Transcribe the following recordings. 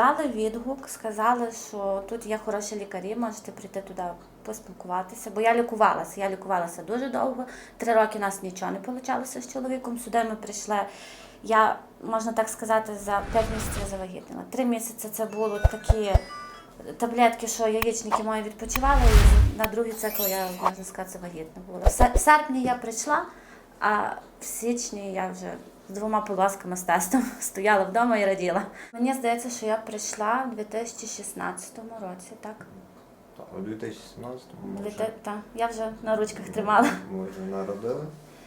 Дали відгук, сказали, що тут є хороші лікарі, можете прийти туди поспілкуватися. Бо я лікувалася. Я лікувалася дуже довго. Три роки у нас нічого не вийшло з чоловіком. Сюди ми прийшли. Я, можна так сказати, за 5 місяців завагітніла. Три місяці це було такі таблетки, що яєчники мої відпочивали, і на другий цикл я, можна сказати, вагітна була. В серпні я прийшла, а в січні я вже з двома полосками з тестом стояла вдома і раділа. Мені здається, що я прийшла в 2016 році, так? Так, у 2017 Дві може, те- я вже на ручках тримала. ми вже народили.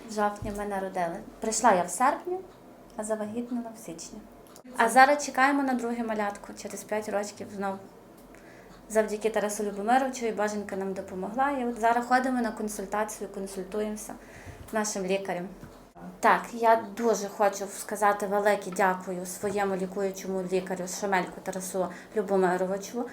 В жовтні ми народили. Прийшла я в серпні, а завагітніла в січні. А зараз чекаємо на другу малятку через 5 років знов. Завдяки Тарасу Любомировичу і Боженька нам допомогла. І от зараз ходимо на консультацію, консультуємося з нашим лікарем. Так, я дуже хочу сказати велике дякую своєму лікуючому лікарю Шамельку Тарасу Любомировичу.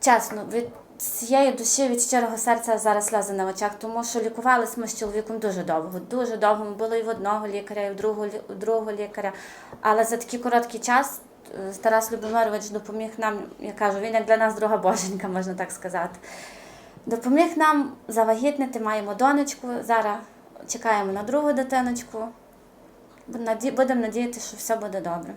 Чесно, від цієї душі, від щирого серця зараз сльози на очах, тому що лікувалися ми з чоловіком дуже довго. Дуже довго. Ми були і в одного лікаря, і в другого, у другого лікаря. Але за такий короткий час е, Тарас Любомирович допоміг нам, я кажу, він як для нас друга боженька, можна так сказати. Допоміг нам завагітнити, маємо донечку. Зараз чекаємо на другу дитиночку. Будемо надіятися, що все буде добре.